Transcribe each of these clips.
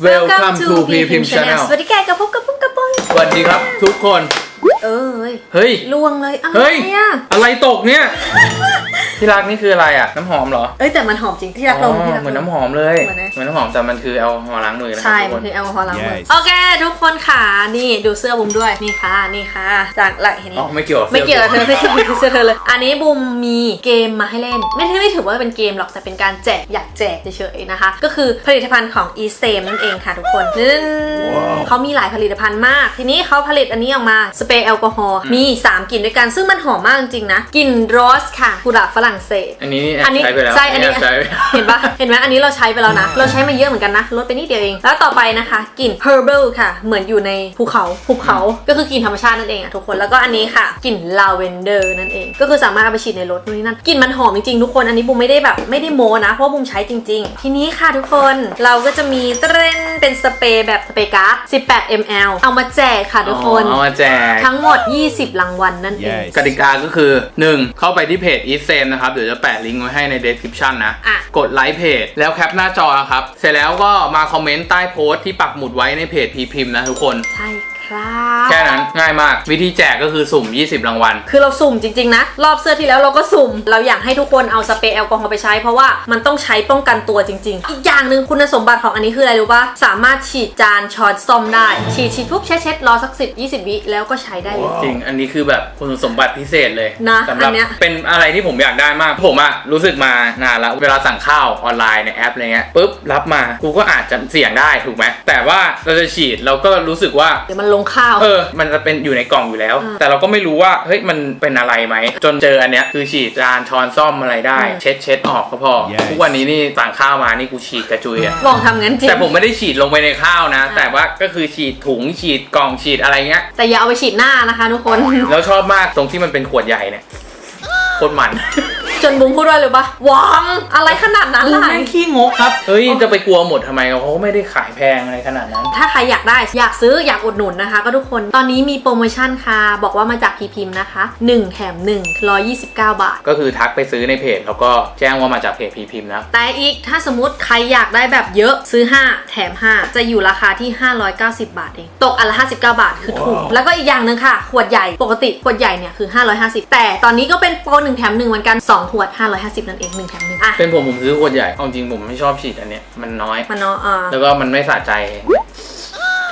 Welcome to P Pim Channel สวัสดีแกกับพบกับปุ้มกับปุ้งสวัสดีครับทุกคน เอ้ย เฮ้ยล่วงเลยอะไรเฮ้ยอะอะไรตกเนี่ย ที่รักนี่คืออะไรอะ น้ำหอมเหรอเอ้ยแต่มันหอมจริงที่รักลอ๋งอที่รักเหมือนลงน้ำหอมเลยเหมือนนะเหมือนน้ำหอมแต่มันคือแอลกอฮอล์ล้างมือนะครัใช่ ทุกคมันนคือแอลกอฮอล์ล้างมือ Yes โอเค ทุกคนค่ะ นี่ดูเสื้อบุมด้วย นี่ค่ะ นี่ค่ะ จากไหลเห็นไหมอ๋อไม่เกี่ยวกับไม่เกี่ยวกับเธสื้อไม่เกี่ยวกับเสื้อเธอเลย อันนี้บุมมีเกมมาให้เล่น ไม่ได้ไม่ถือว่าเป็นเกมหรอกแต่เป็นการแจกอยากแจกเฉยๆนะคะ ก็คือผลิตภัณฑ์ของ e s a m นั่นเองค่ะทุกคนนั่นเขามีหลายผลิตภัณฑ์มาก ทีนี้เขาผลิตอันนี้ออกมาสเปรย์แอลกอฮอล์มี 3กลิ่นด้วยกันซึ่งมันหอมมากจริงๆนะกลิ่นโรสค่ะกุหลาบฝรั่งเศส อันนี้แออับนนี้ใช้ไปแล้วใช่อันนี้แบใช้ไปเห็นปะเห็นไหมอันนี้เราใช้ไปแล้วนะ เราใช้มาเยอะเหมือนกันนะลดไปนิดเดียวเอง แล้วต่อไปนะคะกลิ่น herbal ค่ะ เหมือนอยู่ในภูเขาภูเขาก็คือกลิ่นธรรมชาตินั่นเองอะทุกคนแล้วก็อันนี้ค่ะกลิ่น lavender นั่นเอง ก็คือสามารถเอาไปฉีดในรถนู่นนี่นั่นกลิ่นมันหอมจริงๆทุกคนอันนี้บูมไม่ได้แบบไม่ได้โมนะเพราะว่าบูมใช้จริง ๆ ทีนี้ค่ะทุกคนเราก็จะมีเทรนเป็นสเปรย์แบบสเปรย์การ์ด18 ml เอามาแจกค่ะทุกคนอ๋อเอามาแจกทั้งหมด 20 รางวัลนั่นเอง Yes กติกาก็คือ 1. เข้าไปที่เพจ e s a m นะครับ เดี๋ยวจะแปะลิงก์ไว้ให้ใน description นะ อะ กดไลค์เพจแล้วแคปหน้าจอครับ เสร็จแล้วก็มาคอมเมนต์ใต้โพสต์ที่ปักหมุดไว้ในเพจพีพิมพ์นะทุกคน ใช่ ครับ แค่นั้นง่ายมาก วิธีแจกก็คือสุ่ม 20 รางวัล คือเราสุ่มจริงๆนะ รอบเสื้อที่แล้วเราก็สุ่ม เราอยากให้ทุกคนเอาสเปรย์แอลกอฮอล์ไปใช้เพราะว่ามันต้องใช้ป้องกันตัวจริง ๆ อีกอย่างหนึ่งคุณสมบัติของอันนี้คืออะไรรู้ปะสามารถฉีดจานช้อนซ่อมได้ ฉีดฉีดปุ๊บเช็ดเช็ดรอสักสิบยี่สิบวิแล้วก็ใช้ได้เลย จริง อันนี้คือแบบคุณสมบัติพิเศษเลยนะสำหรัอันเนี้ย เป็นอะไรที่ผมอยากได้มาก ผมอะรู้สึกมานานแล้วเวลาสั่งข้าวออนไลน์ในแอปอะไรเงี้ยปุ๊บรับมากูก็อาจจะเสี่ยงได้ถูกไหมแต่ว่าเราจะฉีดเราก็รู้สึกว่า เดี๋ยวมันลงข้าว เออ มันจะเป็นอยู่ในกล่องอยู่แล้วอ่าแต่เราก็ไม่รู้ว่า เฮ้ย มันเป็นอะไรไหม จนเจออันเนี้ย คือฉีดจานช้อนซ่อมอะไรได้อืมเช็ดเช็ดออกก็พอ Yes ทุกวันนี้นี่สั่งข้าวมา นี่กูฉีดกระจุยอะลองทำงั้นจริง แต่ผมไม่ได้ฉีดลงไปในข้าวนะ อ่า แต่ว่าก็คือฉีดถุงฉีดกล่องฉีดอะไรเงี้ย แต่อย่าเอาไปฉีดหน้านะคะทุกคน แล้วชอบมากตรงที่มันเป็นขวดใหญ่เนี่ยโคตรมัน จนบุ้มพูดว่าเลยปะหวังอะไรขนาดนั้นล่ะ แม่งขี้งกครับ เฮ้ย จะไปกลัวหมดทำไมเขาก็ไม่ได้ขายแพงอะไรขนาดนั้น ถ้าใครอยากได้อยากซื้ออยากอุดหนุนนะคะ ก็ทุกคนตอนนี้มีโปรโมชั่นค่ะ บอกว่ามาจากพีพิมพ์นะคะ 1 แถม 1 129 บาท ก็คือทักไปซื้อในเพจ แล้วก็แจ้งว่ามาจากเพจพีพิมพ์นะ แต่อีกถ้าสมมติใครอยากได้แบบเยอะซื้อ 5 แถม 5 จะอยู่ราคาที่ 590 บาทเองตกอันละ59 บาทคือถูก แล้วก็อีกอย่างหนึ่งค่ะขวดใหญ่ปกติขวดใหญ่เนี่ยคือ 550 แต่ตอนนี้ก็เป็นโปร1แถม1เหมือนกัน2ขวด 550 นั่นเอง1แถม1อะเป็นผมผมซื้อขวดใหญ่เอาจริงผมไม่ชอบฉีดอันเนี้ยมันน้อยมาเนาะอ่า แล้วก็มันไม่สะใจ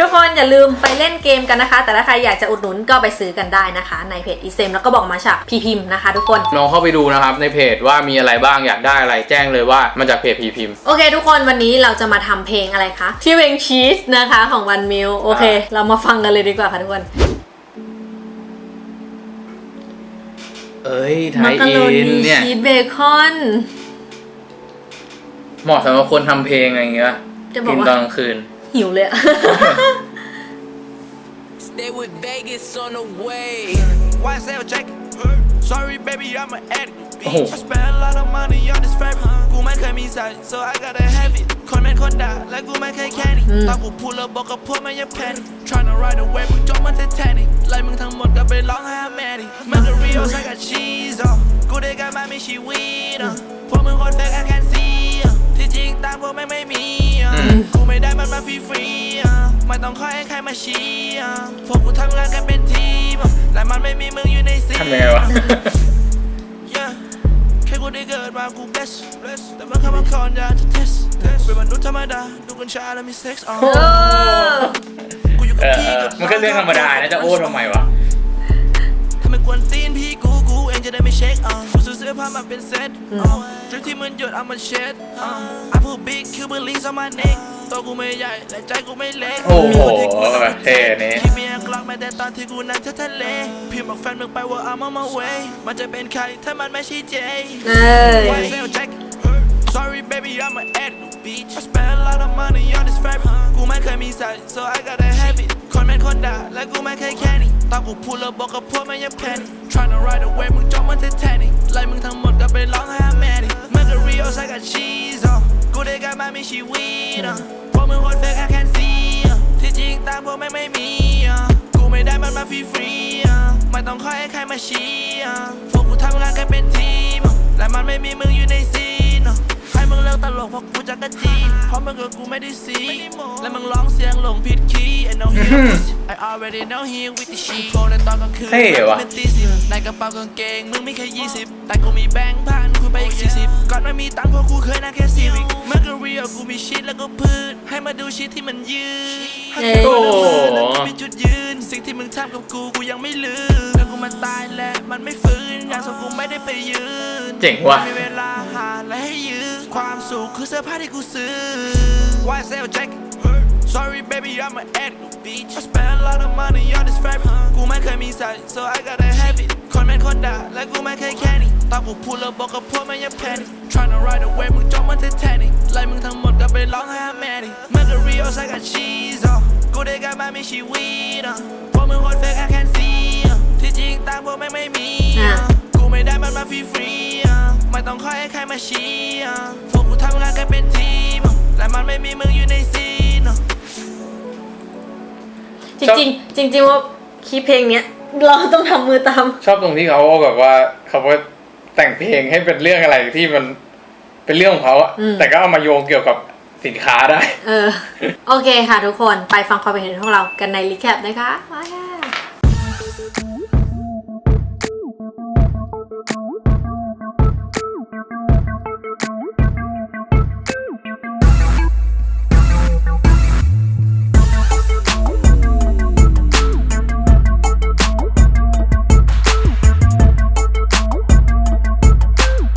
ทุกคนอย่าลืมไปเล่นเกมกันนะคะ แต่ถ้าใครอยากจะอุดหนุนก็ไปซื้อกันได้นะคะ ในเพจอีเซมแล้วก็บอกมาจากพีพิมพ์นะคะ ทุกคน ลองเข้าไปดูนะครับในเพจว่ามีอะไรบ้างอยากได้อะไรแจ้งเลยว่ามาจากเพจพีพิมพ์ โอเค ทุกคนวันนี้เราจะมาทำเพลงอะไรคะชื่อเพลงชีสนะคะของวันมิวโอเค เรามาฟังกันเลยดีกว่าค่ะทุกคน เอ้ยไทมักยกะอิโรนนีเนี่ย ชีสเบคอน เหมาะสำหรับคนทำเพลงอะไรอย่างเงี้ยจะบอกกินว่า ตอนกลางคืน หิวเลยอะ Stay with Vegas on the way. YSL jacket. Sorry, baby, I'm an addict. Oh. I spent a lot of money on this fabric. กูไม่เคยมีใส่ so I gotta have it. คนเป็นคนด่าและกูไม่เคยแค่นี้ตอนกูพูดแล้วบอกกับพวกมันอย่าแพนิค Tryna ride a wave มึงจมมัน Titanic ไล่มึงทั้งหมดก็ไปร้องไห้แม่ดิมันก็ real ใส่กับ cheese อะกูได้กันมาไม่ชีวิตอะพวกมึงคนแฟก I can see อะที่จริงตามพวกแม่งไม่มีอะกูไม่ได้มันมาฟรีๆอะไม่ต้องคอยให้ใครมาชี้อะพวกกูทำงานกันเป็นทีมอะและมันไม่มีมึงอยู่ในซี ทำยังไงวะ เกิดมากู bless แต่มันเข้ามาคอนยาจะ test เป็นมนุษย์ธรรมดาดูกัญชาแล้วมีเซ็กซ์อ๋อเออกูอยู่เอกับอพี่เออกับมันก็เรื่องธรรมดานะจะโอ้ทำไมวะถ้าไม่กวนตีนพี่กู ผ้ามาเป็นเซ็ตดริปที่มันหยดเอามาเช็ดอะ I put big Cuban links on my neck ตัวกูไม่ใหญ่และใจกูไม่เล็กโอ้โหมีคนที่กูต้องเท่นี้ที่มีอังกลักแม้แต่ตอนที่กูนั่งที่ทะเลพิมพ์บอกแฟนมึงไปว่า I'm on my way มันจะเป็นใครถ้ามันไม่ใช่เจเอ้ย YSL jacket. Sorry, baby, I'm an addict, bitch. I spent a lot of money on this fabric. กูไม่เคยมีใส่ so I gotta have it. คนเป็นคนด่าและกูไม่เคยแค่นี้ ตอนกูพูดแล้วบอกกับพวกมันอย่าแพนิค Tryna ride a wave มึงจมมัน Titanic ไล่มึงทั้งหมดก็ไปร้องห้แม่ดิมันก็ real ใส่กับ cheese อะกูได้กันมามีชีวิตอะพวกมึงคน fake I can see อะที่จริงตามพวกแม่ไม่มีอะกูไม่ได้มันมาฟรีๆอะไม่ต้องคอยให้ใครมาชี้อะพวกกูทำงานกันเป็นทีมอะและมันไม่มีมึงอยู่ในซี ลิกตลบอกพวกกูจะกระจีเพราะมึงกับกูไม่ได้ซีและมึงร้องเสียงหลงผิดคีย์ and no here I already know he with the shit โฟนในตอนกลางคืนเท่ว่ะเป็นตีสิบในกระเป๋ากางเกงมึงมีแค่ยี่สิบแต่กูมีแบงค์พันคุยไปอีกสี่สิบก่อนไม่มีตังค์เพราะกูเคยนั่งแค่ซีวิกเมื่อกูเรียลกูมีชิดแล้วก็พืชให้มาดูชิดที่มันยืนให้เอ้ยกูดูมือแล้วกูมีจุดยืนสิ่งที่มึงทำกับกูกูยังไม่ลืมแต่กูมันตายแล้วมันไม่ฟื้นงานศพกูไม่ได้ไปยืนเจ๋งว่ะไม่มีเวลาหาและให้ยืม ความสุขคือเสื้อผ้าที่กูซื้อ YSL jacket Sorry baby I'm an addict bitch I spend a lot of money on this fabric กูไม่เคยมีใส่ so I gotta have it คนเป็นคนด่าและกูไม่เคยแค่นี้ตอนกูพูดแล้วบอกกับพวกมันอย่าแพนิค Tryna ride away มึงจ้องมันเททนิคไล่มึงทั้งหมดก็ไปร้องให้แม่ดิเมื่อกับ Rio ใส่กับ cheese อะกูได้กลับมามีชีวิตอะพวกมึงโคตร fake I can see อะที่จริงตามพวกแม่งไม่มีอะกูไม่ได้มันมาฟรีฟรีๆอะ ไม่ต้องคอยให้ใครมาชี้อะพวกกูทำงานกันเป็นทีมอะและมันไม่มีมึงอยู่ในซีนอะจริงๆจริง ๆ ว่าคีย์เพลงเนี้ยเราต้องทำมือตาม ชอบตรงที่เขาแบบว่าเขาก็แต่งเพลงให้เป็นเรื่องอะไรที่มันเป็นเรื่องของเขาอะอืมแต่ก็เอามาโยงเกี่ยวกับสินค้าได้ เออ โอเคค่ะทุกคนไปฟังความเห็นของเรากันในรีแคปนะคะมาค่ะ